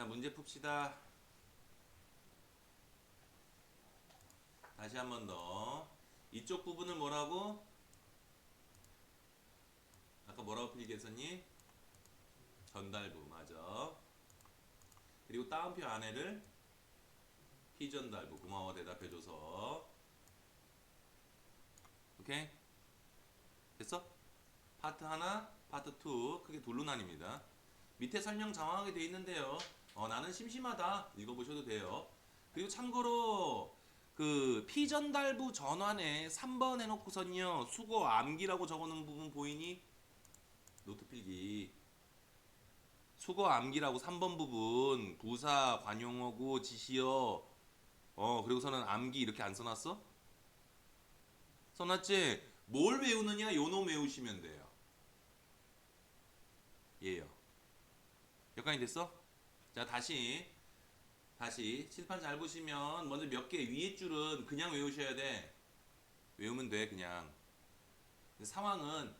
자, 문제 풉시다. 다시 한 번 더. 이쪽 부분을 뭐라고? 아까 뭐라고 필기했었니? 전달부, 맞아. 그리고 따옴표 안에를 피전달부. 고마워, 대답해줘서. 오케이? 됐어? 파트 하나, 파트 2 크게 둘로 나뉩니다. 밑에 설명 장황하게 돼 있는데요. 어, 나는 심심하다 읽어보셔도 돼요. 그리고 참고로 그 피전달부 전환에 3번 해놓고선요 수거 암기라고 적어놓은 부분 보이니? 노트 필기. 수거 암기라고 3번 부분 부사 관용어고 지시어 어 그리고서는 암기 이렇게 안 써놨어? 써놨지? 뭘 외우느냐 요놈 외우시면 돼요. 예요. 여기까지 됐어? 자 다시 다시 칠판 잘 보시면 먼저 몇 개 위에 줄은 그냥 외우셔야 돼. 외우면 돼 그냥. 상황은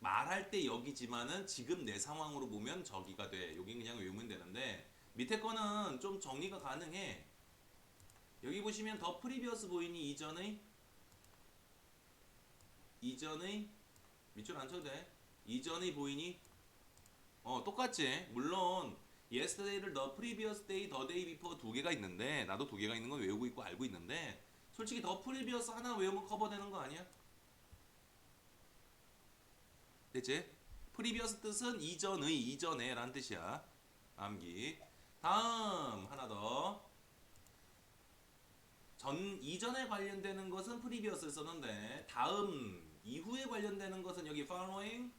말할 때 여기지만은 지금 내 상황으로 보면 저기가 돼. 여긴 그냥 외우면 되는데 밑에 거는 좀 정리가 가능해. 여기 보시면 더 프리비어스 보이니 이전의 이전의 밑줄 안 쳐도 돼. 이전의 보이니 어 똑같지 물론 yesterday를 the previous day, the day before 두 개가 있는데 나도 두 개가 있는 건 외우고 있고 알고 있는데 솔직히 the previous 하나 외우면 커버되는 거 아니야? 됐지? previous 뜻은 이전의, 이전에 라는 뜻이야 암기 다음 하나 더 전, 이전에 관련되는 것은 previous를 썼는데 다음, 이후에 관련되는 것은 여기 following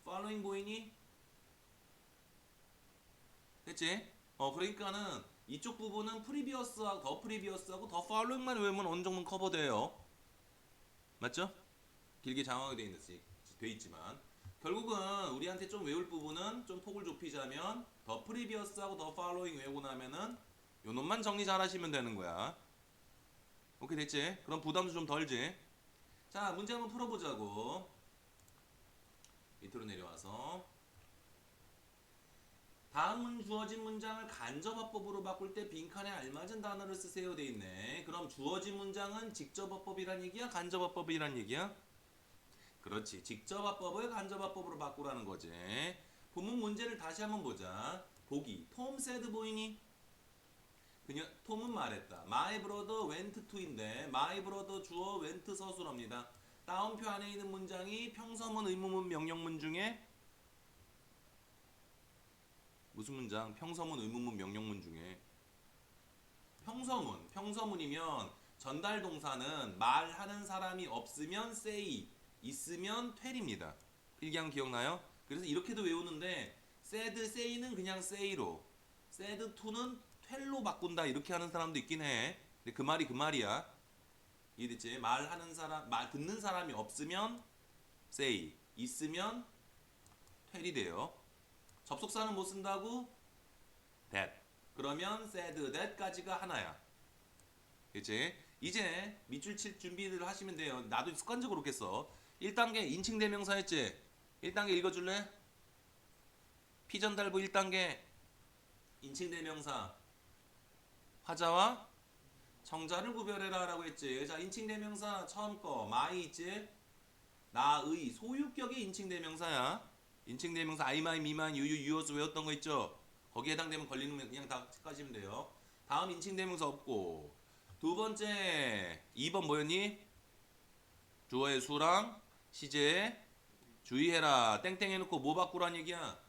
following 보이니? 됐지? 어 그러니까는 이쪽 부분은 프리비어스하고 더 프리비어스하고 더 팔로잉만 외우면 어느 정도는 커버돼요. 맞죠? 길게 장황하게 돼, 있, 돼 있지만 결국은 우리한테 좀 외울 부분은 좀 폭을 좁히자면 더 프리비어스하고 더 팔로잉 외우고 나면은 요 놈만 정리 잘 하시면 되는 거야. 오케이 됐지? 그럼 부담도 좀 덜지? 자 문제 한번 풀어보자고 밑으로 내려와서 다음 주어진 문장을 간접화법으로 바꿀 때 빈칸에 알맞은 단어를 쓰세요 돼 있네. 그럼 주어진 문장은 직접화법이란 얘기야? 간접화법이란 얘기야? 그렇지. 직접화법을 간접화법으로 바꾸라는 거지. 본문 문제를 다시 한번 보자. 보기. 톰 세드 보이니? 그녀 톰은 말했다. My brother went to인데 my brother 주어 went 서술어입니다. 다운표 안에 있는 문장이 평서문, 의문문, 명령문 중에 무슨 문장? 평서문, 의문문, 명령문 중에 평서문, 평서문이면 전달 동사는 말하는 사람이 없으면 say, 있으면 tell입니다. 필기한 기억나요? 그래서 이렇게도 외우는데 said, say는 그냥 say로, said to는 tell로 바꾼다 이렇게 하는 사람도 있긴 해. 근데 그 말이 그 말이야. 이해됐지? 말하는 사람, 말 듣는 사람이 없으면 say, 있으면 tell이 돼요. 접속사는 못 쓴다고? that. 그러면 said that까지가 하나야. 그치? 이제 밑줄 칠 준비를 하시면 돼요. 나도 습관적으로 그렇게 써. 1단계 인칭 대명사 했지? 1단계 읽어 줄래? 피전달부 1단계 인칭 대명사 화자와 청자를 구별해라 라고 했지. 자, 인칭 대명사 처음 거 my 있지? 나의 소유격의 인칭 대명사야. 인칭 대명사 I, my, me, mine, you, you, yours 외웠던 거 있죠? 거기에 해당되면 걸리는 거 그냥 다 체크하시면 돼요. 다음 인칭 대명사 없고 두 번째 2번 뭐였니? 주어의 수랑 시제 주의해라 땡땡 해놓고 뭐 바꾸란 얘기야?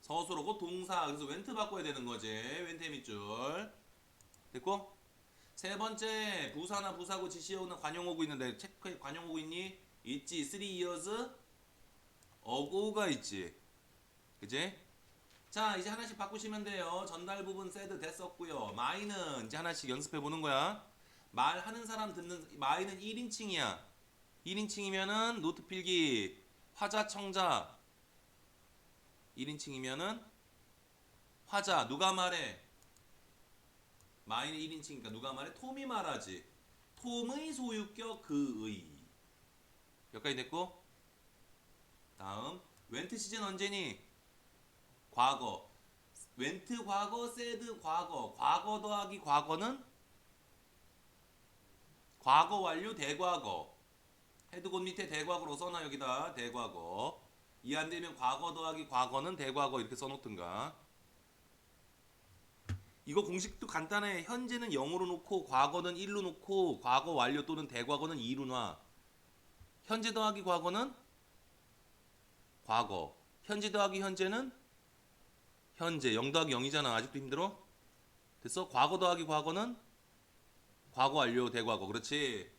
서술하고 동사 그래서 웬트 바꿔야 되는 거지 웬트 밑줄 됐고 세 번째 부사나 부사고 지시어나 관용어구 있는데 체크해 관용어구 있니? 있지 3 years 어고가 있지. 그지? 자, 이제 하나씩 바꾸시면 돼요. 전달 부분 세드 됐었고요. 마이는 이제 하나씩 연습해 보는 거야. 말하는 사람 듣는 마이는 1인칭이야. 1인칭이면은 노트 필기 화자 청자 1인칭이면은 화자 누가 말해? 마이는 1인칭이니까 누가 말해? 톰이 말하지. 톰의 소유격 그의. 여기까지 됐고 다음 웬트 시즌 언제니? 과거 웬트 과거, 세드 과거. 과거 더하기 과거는 과거 완료 대과거. 헤드곤 밑에 대과거로 써놔 여기다 대과거. 이 안 되면 과거 더하기 과거는 대과거 이렇게 써놓든가. 이거 공식도 간단해. 현재는 0으로 놓고 과거는 1로 놓고 과거 완료 또는 대과거는 2로 놔. 현재 더하기 과거는 과거. 현재 더하기 현재는 현재 0 더하기 0이잖아. 아직도 힘들어? 됐어? 과거 더하기 과거는 과거 완료 대과거. 그렇지?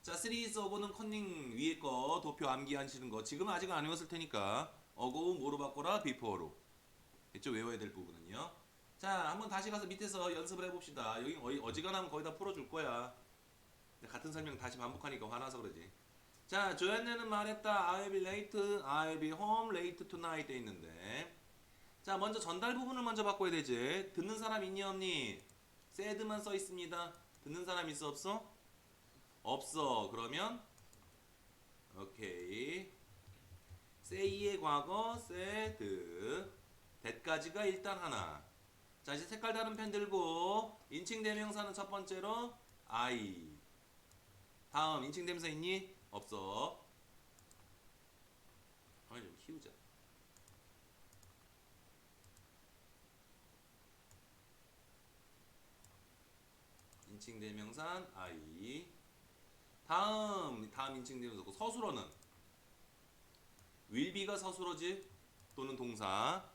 자, 3is 어고는 컨닝 위에 거 도표 암기하시는 거. 지금 아직 안 외웠을 테니까 어고 뭐로 바꿔라? before로. 됐죠? 외워야 될 부분은요. 자, 한번 다시 가서 밑에서 연습을 해봅시다. 여기 어지간하면 거의 다 풀어줄 거야. 같은 설명 다시 반복하니까 화나서 그러지. 자, 조연네는 말했다. I'll be late, I'll be home late tonight 돼 있는데. 자, 먼저 전달 부분을 먼저 바꿔야 되지. 듣는 사람 있니 없니? sad만 써 있습니다. 듣는 사람 있어 없어? 없어. 그러면 오케이. say의 과거 said. that까지가 일단 하나. 자, 이제 색깔 다른 펜 들고 인칭 대명사는 첫 번째로 I. 다음 인칭 대명사 있니? 없어. 아니 좀 키우자. 인칭 대명사 I. 다음 다음 인칭 대명사고 서술어는 will be가 서술어지 또는 동사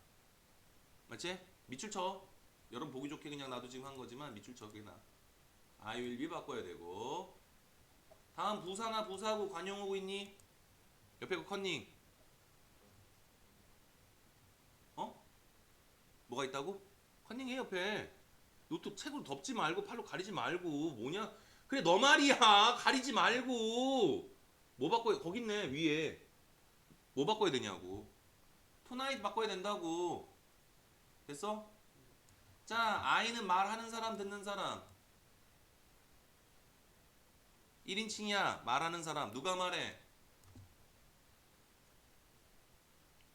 맞지? 밑줄 쳐. 여러분 보기 좋게 그냥 나도 지금 한 거지만 밑줄 쳐 그게 나. I will be 바꿔야 되고 다음 부사나 부사하고 관용어고 있니? 옆에 그 컨닝. 어? 뭐가 있다고? 컨닝해 옆에. 노트 책으로 덮지 말고 팔로 가리지 말고 뭐냐? 그래 너 말이야 가리지 말고 뭐 바꿔야 거기 있네 위에 뭐 바꿔야 되냐고 투나잇 바꿔야 된다고 됐어? 자 아이는 말하는 사람 듣는 사람 1인칭이야. 말하는 사람. 누가 말해?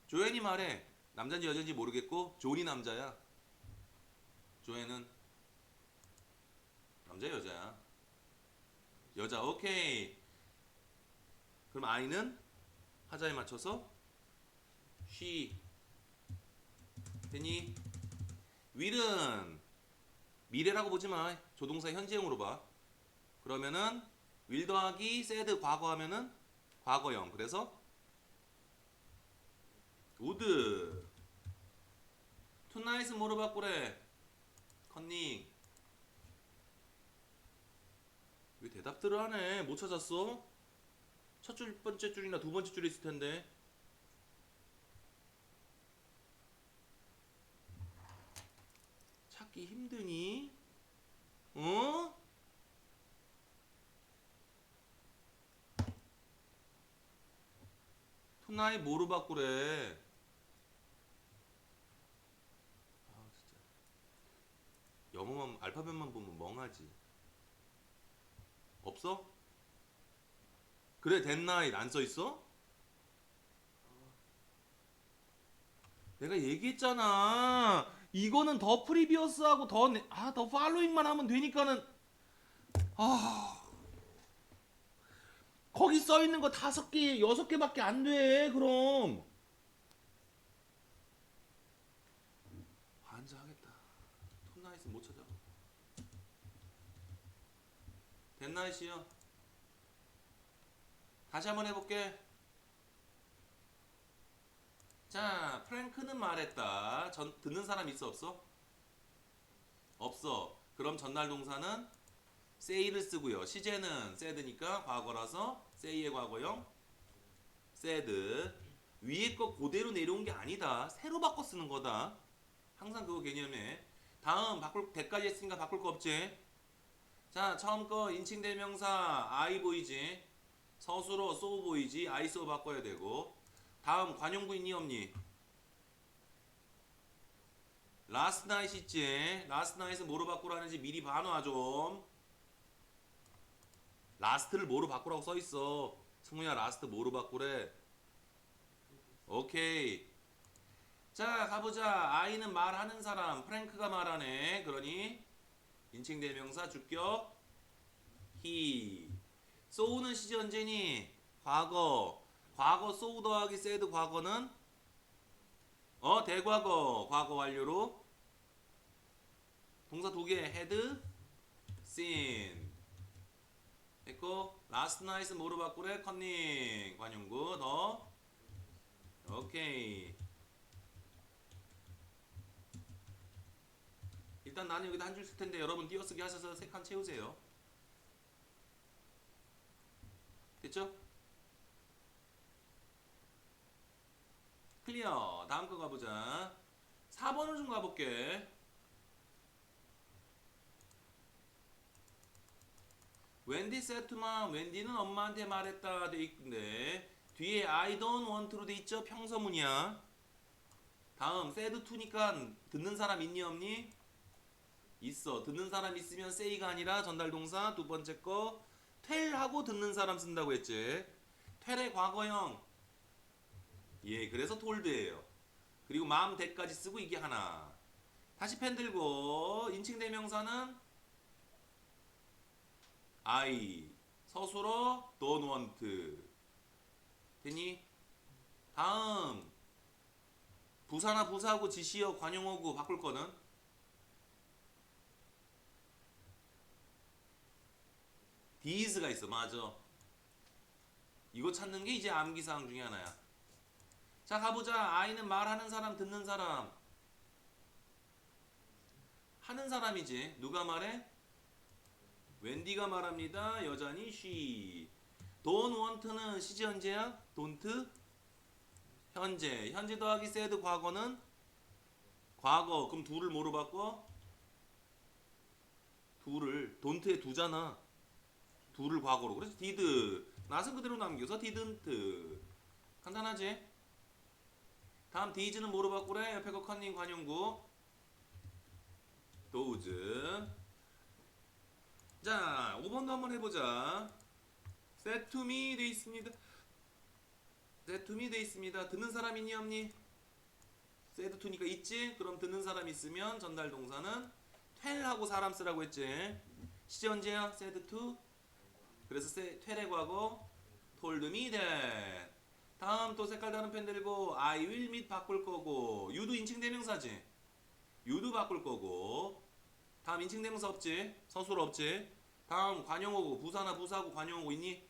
조연이 말해. 남자인지 여자인지 모르겠고 존이 남자야. 조연은 남자 여자야? 여자 오케이. 그럼 아이는 하자에 맞춰서 she. 되니? will은 미래라고 보지 마. 조동사 현재형으로 봐. 그러면은 will 더하기 said 과거 하면은 과거형. 그래서 would. Tonight은 뭐로 바꾸래? 컨닝 왜 대답들을 하네. 못 찾았어? 첫 줄 번째 줄이나 두 번째 줄에 있을 텐데. 찾기 힘드니? 어? 투 나이 뭐로 바꾸래? 아 진짜 영어만 알파벳만 보면 멍하지. 없어? 그래 덴나잇 안써 있어? 내가 얘기했잖아. 이거는 더 프리비어스하고 더아더 팔로잉만 하면 되니까는 아 거기 써 있는 거 다섯 개 여섯 개밖에 안 돼. 그럼 환장하겠다. 톤나잇은 못 찾아. 덴나잇이요. 다시 한번 해볼게. 자, 프랭크는 말했다. 전 듣는 사람 있어 없어? 없어. 그럼 전날 동사는 say를 쓰고요. 시제는 said니까 과거라서 say의 과거형 said. 위에 거 그대로 내려온 게 아니다. 새로 바꿔 쓰는 거다. 항상 그거 개념에. 다음 바꿀 대까지 했으니까 바꿀 거 없지? 자, 처음 거 인칭 대명사 I 보이지? 서술어 so 보이지? I so 바꿔야 되고. 다음 관용구 있니 없니? last night 있지? last night은 뭐로 바꾸라는지 미리 봐놔 좀. Last를 뭐로 바꾸라고 써 있어. 승우야 last 뭐로 바꾸래? 오케이. 자 가보자. 아이는 말하는 사람. 프랭크가 말하네. 그러니 인칭 대명사 주격 he. so는 시제 언제니? 과거. 과거 so 더하기 said 과거는 어 대과거 과거 완료로 동사 두개 had seen 됐고 last night은 뭐로 바꾸래? 컨닝. 관용구 너. 오케이. 일단 나는 여기다 한 줄 쓸 텐데 여러분 띄어쓰기 하셔서 세 칸 채우세요. 됐죠? 클리어. 다음 거 가보자. 4번을 좀 가볼게 웬디 세트만 웬디는 엄마한테 말했다. 돼 있는데 뒤에 I don't want로 돼 있죠? 평서문이야. 다음 said to니까 듣는 사람 있니 없니? 있어. 듣는 사람 있으면 say가 아니라 전달 동사. 두 번째 거 tell하고 듣는 사람 쓴다고 했지. tell의 과거형. 예 그래서 told예요. 그리고 마음 대까지 쓰고 이게 하나. 다시 펜 들고 인칭 대명사는 I 서술어 don't want 되니? 다음. 부사나 부사하고 지시어 관용어구 바꿀 거는? These가 있어. 맞아. 이거 찾는 게 이제 암기사항 중에 하나야. 자 가보자. 아이는 말하는 사람 듣는 사람. 하는 사람이지. 누가 말해? 웬디가 말합니다. 여전히 she. don't want는 시제 현재야? don't 현재. 현재 더하기 said 과거는 과거. 그럼 둘을 뭐로 바꿔? 둘을 don't에 두잖아. 둘을 과거로. 그래서 did. 낯은 그대로 남겨서 didn't. 간단하지? 다음 did는 뭐로 바꾸래? 옆에 거 컨닝 관용구. those. 자, 5번도 한번 해보자. set to me 돼 있습니다. set to me 돼 있습니다. 듣는 사람 있니 없니? said to니까 있지? 그럼 듣는 사람 있으면 전달 동사는 tell하고 사람 쓰라고 했지. 시제 언제야? said to. 그래서 tell의 과거 told me that. 다음 또 색깔 다른 펜 들고 I will meet 바꿀 거고 you도 인칭 대명사지. you도 바꿀 거고 다음 인칭 대명사 없지? 서술 없지? 다음 관용어고 부사나 부사하고 관용어고 있니?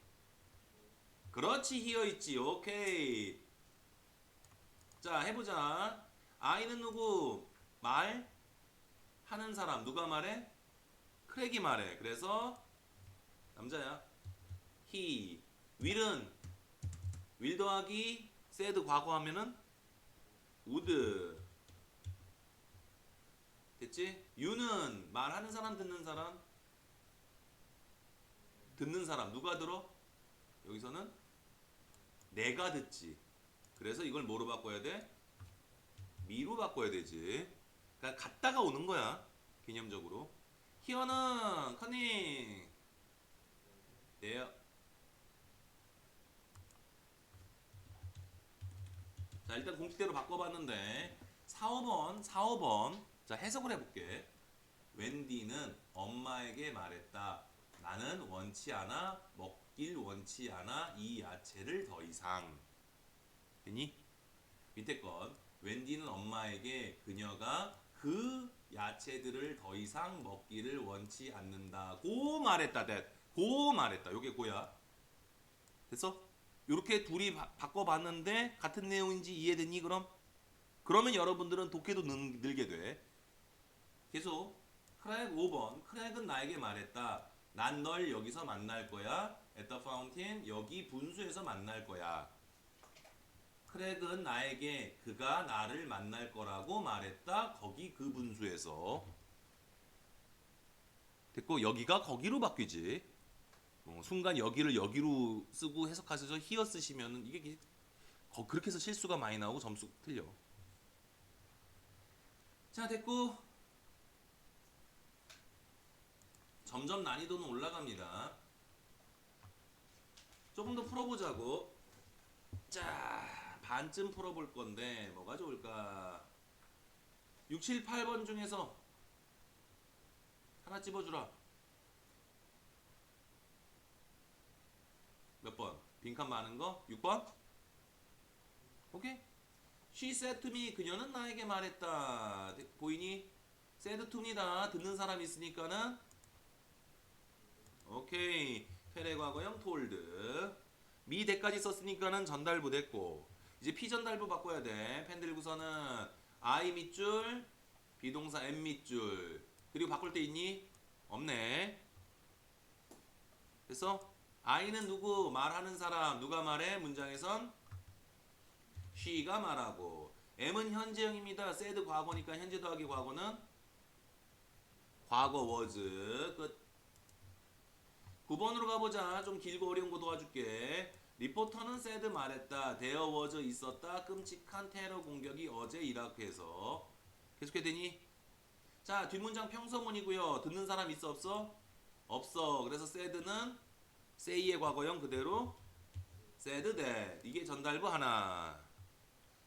그렇지 히어 있지 오케이 자 해보자 아이는 누구? 말? 하는 사람 누가 말해? 크랙이 말해 그래서 남자야 he will은 will 더하기 said 과거 하면은 would 됐지? you는 말하는 사람 듣는 사람 듣는 사람 누가 들어? 여기서는 내가 듣지. 그래서 이걸 뭐로 바꿔야 돼? 미로 바꿔야 되지. 그러니까 갔다가 오는 거야. 개념적으로. 히어는 커닝. 네요. 자, 일단 공식대로 바꿔봤는데 4, 5번, 4, 5번. 자, 해석을 해볼게. 웬디는 엄마에게 말했다. 나는 원치 않아 먹길 원치 않아 이 야채를 더 이상. 되니? 밑에 건 웬디는 엄마에게 그녀가 그 야채들을 더 이상 먹기를 원치 않는다고 말했다. 됐고 말했다. 요게 고야. 됐어? 요렇게 둘이 바, 바꿔봤는데 같은 내용인지 이해되니 그럼? 그러면 여러분들은 독해도 는, 늘게 돼 계속 크랙 5번 크랙은 나에게 말했다 난 널 여기서 만날 거야. at the fountain 여기 분수에서 만날 거야. 크랙은 나에게 그가 나를 만날 거라고 말했다. 거기 그 분수에서. 됐고 여기가 거기로 바뀌지. 어, 순간 여기를 여기로 쓰고 해석하셔서 히어 쓰시면은 이게 기- 거- 그렇게 해서 실수가 많이 나오고 점수 틀려. 자 됐고 점점 난이도는 올라갑니다. 조금 더 풀어보자고. 자, 반쯤 풀어볼 건데 뭐가 좋을까? 6, 7, 8번 중에서 하나 집어주라. 몇 번? 빈칸 많은 거? 6번? 오케이. She said to me 그녀는 나에게 말했다. 네, 보이니? said to me다. 듣는 사람 있으니까는 오케이. 페레 과거형 told. 미 대까지 썼으니까는 전달부 됐고 이제 피 전달부 바꿔야 돼. 펜들고서는 I 밑줄 비동사 am 밑줄 그리고 바꿀 때 있니? 없네. 그래서 I는 누구? 말하는 사람 누가 말해? 문장에선 she가 말하고 M은 현재형입니다. said 과거니까 현재 더하기 과거는 과거 was 끝 9번으로 가보자. 좀 길고 어려운 거 도와줄게. 리포터는 said 말했다. there was 있었다. 끔찍한 테러 공격이 어제 이라크에서. 계속해 되니? 자, 뒷문장 평서문이고요. 듣는 사람 있어 없어? 없어. 그래서 said는 say의 과거형 그대로 said that. 이게 전달부 하나.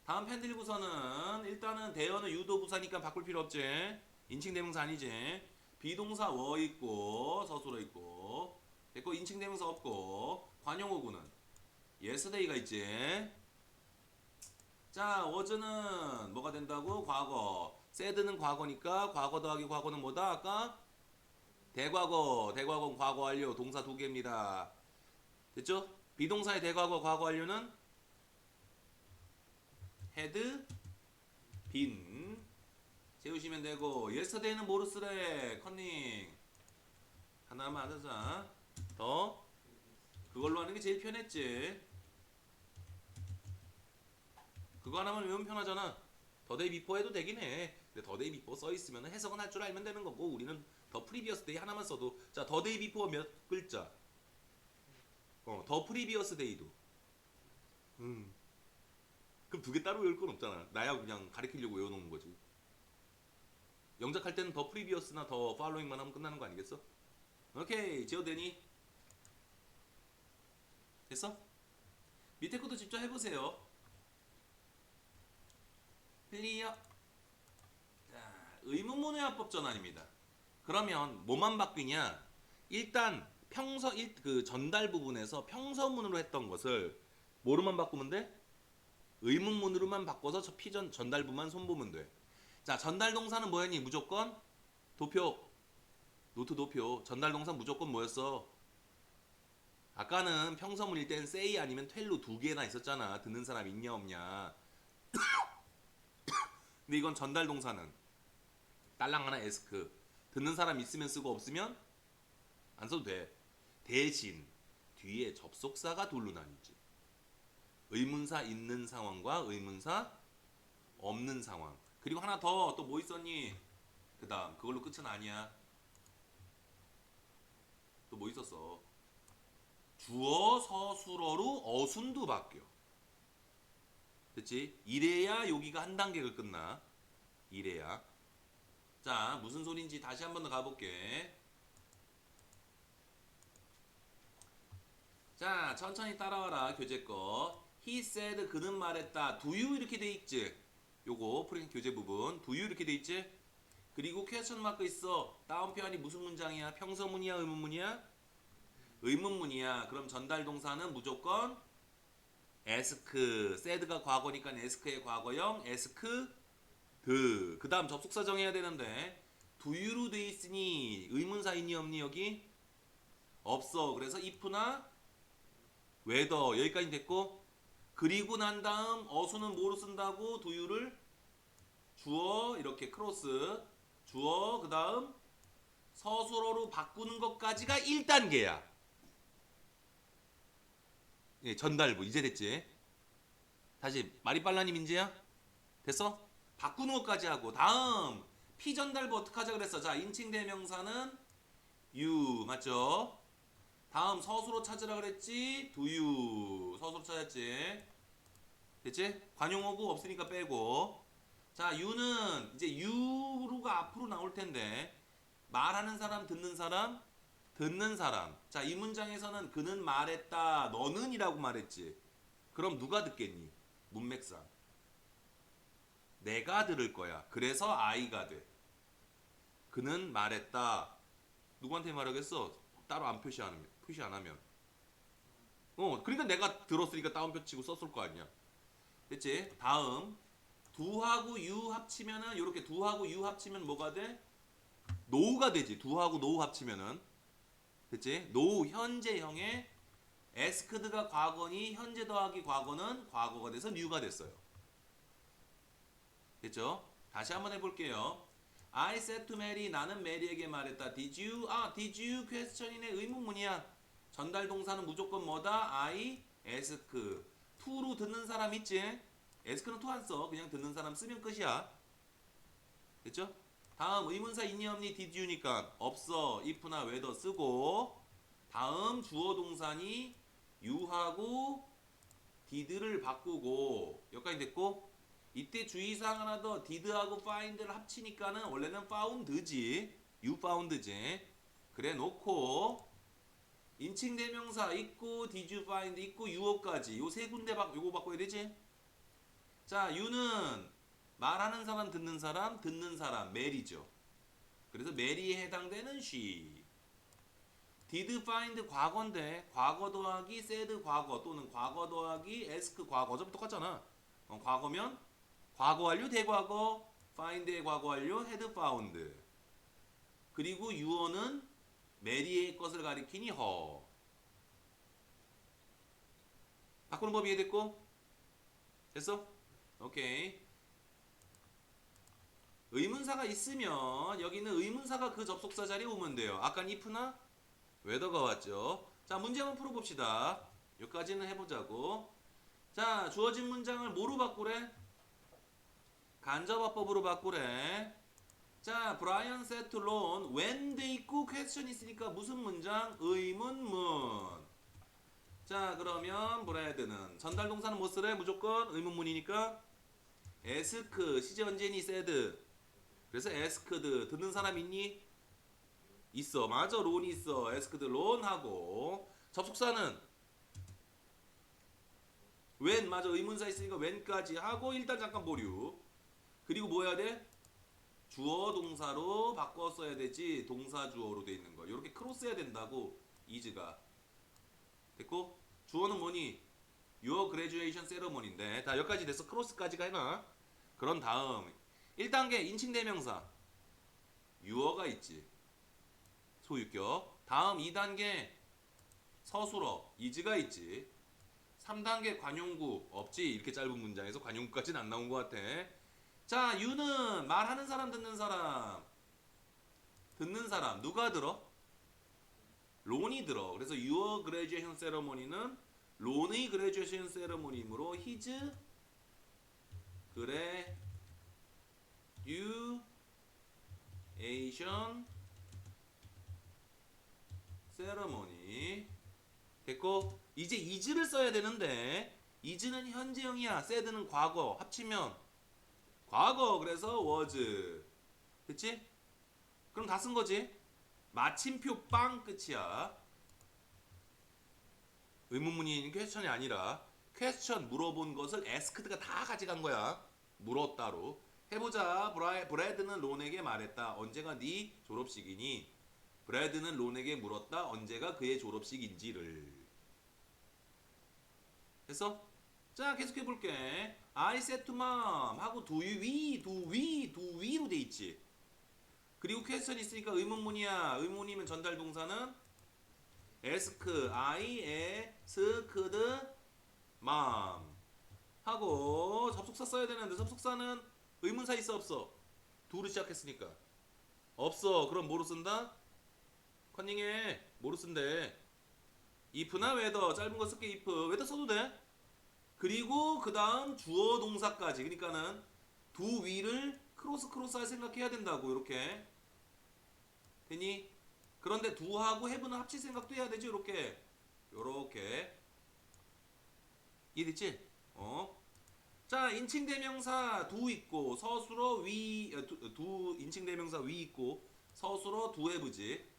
다음 펜들고서는 일단은 대어는 유도 부사니까 바꿀 필요 없지. 인칭 대명사 아니지. 비동사 워 있고 서술어 있고 됐고 인칭 대명사 없고 관용어구는 yesterday가 있지. 자, was는 뭐가 된다고? 과거. said는 과거니까 과거 더하기 과거는 뭐다? 아까 대과거, 대과거 과거 완료 동사 두 개입니다. 됐죠? 비동사의 대과거 과거 완료는 had been 세우시면 되고 yesterday는 쓰래? 컨닝 하나만 하자. 더 그걸로 하는 게 제일 편했지. 그거 하나만 외우면 편하잖아. 더 데이 비포 해도 되긴 해. 근데 더 데이 비포 써 있으면 해석은 할 줄 알면 되는 거고 우리는 더 프리비어스 데이 하나만 써도 자 더 데이 비포 몇 글자? 어 더 프리비어스 데이도. 음. 그럼 두 개 따로 외울 건 없잖아. 나야 그냥 가리키려고 외워 놓은 거지. 영작할 때는 더 프리비어스나 더 팔로잉만 하면 끝나는 거 아니겠어? 오케이 지어도 되니? 됐어? 밑에 것도 직접 해보세요 클리어 자, 의문문의 화법 전환입니다 그러면 뭐만 바뀌냐 일단 평서 일, 그 전달 부분에서 평서문으로 했던 것을 뭐로만 바꾸면 돼? 의문문으로만 바꿔서 저 피전 전달부만 손보면 돼. 자, 전달 동사는 뭐였니? 무조건 도표. 노트 도표. 전달 동사 무조건 뭐였어? 아까는 평서문일 땐 say 아니면 tell로 두 개나 있었잖아. 듣는 사람 있냐 없냐. 근데 이건 전달 동사는 딸랑 하나 ask. 듣는 사람 있으면 쓰고 없으면 안 써도 돼. 대신 뒤에 접속사가 둘로 나뉘지. 의문사 있는 상황과 의문사 없는 상황. 그리고 하나 더 또 뭐 있었니? 그다음 그걸로 끝은 아니야. 또 뭐 있었어? 주어 서술어로 어순도 바뀌어. 됐지? 이래야 여기가 한 단계가 끝나. 이래야. 자, 무슨 소린지 다시 한 번 더 가볼게. 자, 천천히 따라와라. 교재 거. He said 그는 말했다. Do you 이렇게 돼 있지? 요거 프린 교재 부분. Do you 이렇게 돼 있지? 그리고 퀘스천 마크 있어. 다음 표현이 무슨 문장이야? 평서문이야, 의문문이야? 의문문이야. 그럼 전달 동사는 무조건 ask. said가 과거니까 ask의 과거형 ask 드. 그다음 접속사 정해야 되는데 you로 돼 있으니 의문사 있니 없니 여기? 없어. 그래서 if나 whether 여기까지 됐고 그리고 난 다음 어수는 뭐로 쓴다고 도유를 주어 이렇게 크로스 주어 그 다음 서술어로 바꾸는 것까지가 1단계야 예, 전달부 이제 됐지 다시 말이 빨라니 민재야 됐어? 바꾸는 것까지 하고 다음 피전달부 어떻게 하자 그랬어 자 인칭 대명사는 you 맞죠? 다음 서술어 찾으라 그랬지 do 서술어 찾았지 됐지? 관용어구 없으니까 빼고 자 you는 이제 you가 앞으로 나올 텐데 말하는 사람 듣는 사람 듣는 사람 자 이 문장에서는 그는 말했다 너는 이라고 말했지 그럼 누가 듣겠니? 문맥상. 내가 들을 거야. 그래서 I가 돼. 그는 말했다. 누구한테 말하겠어? 따로 안 표시 안 하면. 표시 안 하면. 어, 그러니까 내가 들었으니까 다운표 치고 썼을 거 아니야. 됐지? 다음 두하고 유 합치면은 이렇게 두하고 유 합치면 뭐가 돼? 노우가 되지. 두하고 노우 합치면은 됐지? 노우 현재형의 에스크드가 과거니 현재 더하기 과거는 과거가 돼서 뉴가 됐어요. 됐죠? 다시 한번 해볼게요. I said to Mary 나는 메리에게 말했다. Did you? 아, did you? question이네 의문문이야. 전달 동사는 무조건 뭐다? I ask. to로 듣는 사람 있지? ask는 to 안 써. 그냥 듣는 사람 쓰면 끝이야. 됐죠? 다음 의문사 있니 없니 did you니까 없어 if나 whether 쓰고 다음 주어 동사니 you하고 did를 바꾸고 여기까지 됐고 이때 주의사항 하나 더 did하고 find를 합치니까는 원래는 found지 you found지 그래 놓고 인칭 대명사 있고 did you find 있고 you어까지 요 세 군데 바, 요거 바꿔야 되지? 자 you는 말하는 사람 듣는 사람 듣는 사람 메리죠. 그래서 메리에 해당되는 she. Did find 과거인데 과거 더하기 said 과거 또는 과거 더하기 ask 과거 어차피 똑같잖아. 어, 과거면 과거 완료 대과거 find의 과거 완료 had found. 그리고 유어는 메리의 것을 가리키니 her 바꾸는 법 이해됐고? 됐어? 오케이 의문사가 있으면 여기는 의문사가 그 접속사 자리에 오면 돼요 아까 if나 웨더가 왔죠 자 문제 한번 풀어봅시다 여기까지는 해보자고 자 주어진 문장을 뭐로 바꾸래? 간접화법으로 바꾸래. 자, 브라이언 세트 론 when 돼 있고 question 있으니까 무슨 문장? 의문문. 자, 그러면 브래드는 전달 동사는 뭐 쓰래? 무조건 의문문이니까 에스크 시제 언제니 said. 그래서 에스크드 듣는 사람 있니? 있어. 맞아. 론이 있어. 에스크드 론 하고 접속사는 when 맞아. 의문사 있으니까 when까지 하고 일단 잠깐 보류. 그리고 뭐 해야 돼? 주어 동사로 바꿔 써야 되지 동사 주어로 돼 있는 거 이렇게 크로스 해야 된다고 이즈가 됐고 주어는 뭐니? Your graduation ceremony인데 다 여기까지 돼서 크로스까지가 해놔 그런 다음 1단계 인칭 대명사. 유어가 있지. 소유격. 다음 2단계 서술어. 이즈가 있지. 3단계 관용구. 없지. 이렇게 짧은 문장에서 관용구까지는 안 나온 것 같아. 자, 유는 말하는 사람 듣는 사람. 듣는 사람. 누가 들어? 론이 들어. 그래서 your graduation ceremony는 론의 graduation ceremony이므로 his graduation 됐고 이제 is를 써야 되는데 is는 현재형이야. said는 과거. 합치면 과거. 그래서 was. 됐지? 그럼 다 쓴 거지? 마침표 빵 끝이야. 의문문이 퀘스천이 아니라 퀘스천 물어본 것을 에스크드가 다 가져간 거야. 물었다로 해보자. 브라이, 브래드는 론에게 말했다. 언제가 네 졸업식이니? 브래드는 론에게 물었다. 언제가 그의 졸업식인지를. 됐어? 자 계속해 볼게. I said to mom 하고 do we do we do we로 돼 있지. 그리고 퀘스천 있으니까 의문문이야. 의문이면 전달 동사는 ask I asked mom 하고 접속사 써야 되는데 접속사는 의문사 있어 없어? do로 시작했으니까. 없어. 그럼 뭐로 쓴다? 컨닝해. 뭐로 쓴대? if나 whether. 짧은 거 쓸게 if. whether 써도 돼. 그리고 그 다음 주어 동사까지. 그러니까는 두 위를 크로스 크로스 할 생각해야 된다고 이렇게. 되니? 그런데 두하고 해브는 합칠 생각도 해야 되죠 이렇게. 요렇게. 이해됐지? 어? 자 인칭 대명사 두 있고 서술어 위 어, 인칭 대명사 위 있고 서술어 두 해브지.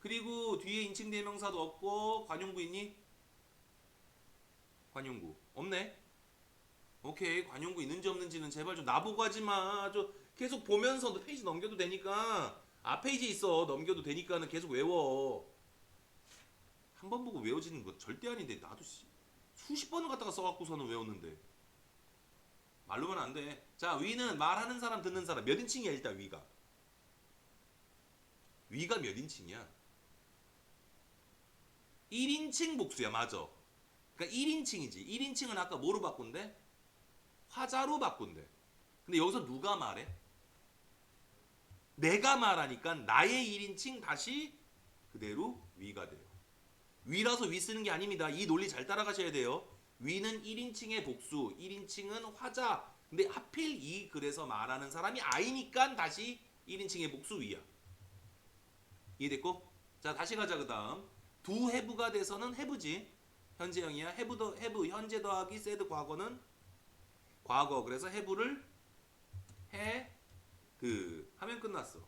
그리고 뒤에 인칭 대명사도 없고 관용구 있니? 관용구. 없네. 오케이. 관용구 있는지 없는지는 제발 좀 나보고 하지 마. 저 계속 보면서 너 페이지 넘겨도 되니까. 앞 페이지 있어. 넘겨도 되니까는 계속 외워. 한 번 보고 외워지는 거 절대 아닌데 나도 씨, 수십 번을 갖다가 써갖고서는 외웠는데 말로만 안 돼. 자 위는 말하는 사람 듣는 사람 몇 인칭이야 일단 위가. 위가 몇 인칭이야? 1인칭 복수야 맞아. 그러니까 1인칭이지. 1인칭은 아까 뭐로 바꾼대? 화자로 바꾼대. 근데 여기서 누가 말해? 내가 말하니까 나의 1인칭 다시 그대로 위가 돼요. 위라서 위 쓰는 게 아닙니다. 이 논리 잘 따라가셔야 돼요. 위는 1인칭의 복수, 1인칭은 화자. 근데 하필 이 글에서 말하는 사람이 아이니까 다시 1인칭의 복수 위야. 이해됐고? 자 다시 가자 그 다음. 두 해부가 돼서는 해부지. 현재형이야. 해부 더 해부 현재 더하기 세드 과거는 과거. 그래서 해부를 해 그. 하면 끝났어.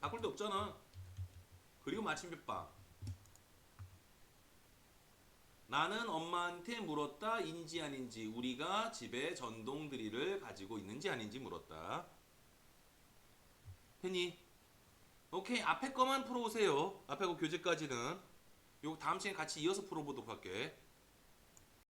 바꿀 데 없잖아 그리고 마침표빵 나는 엄마한테 물었다. 인지 아닌지 우리가 집에 전동 드릴을 가지고 있는지 아닌지 물었다. 됐니? 오케이. 앞에 거만 풀어오세요. 앞에 거 교재까지는. 요거 다음 시간에 같이 이어서 풀어보도록 할게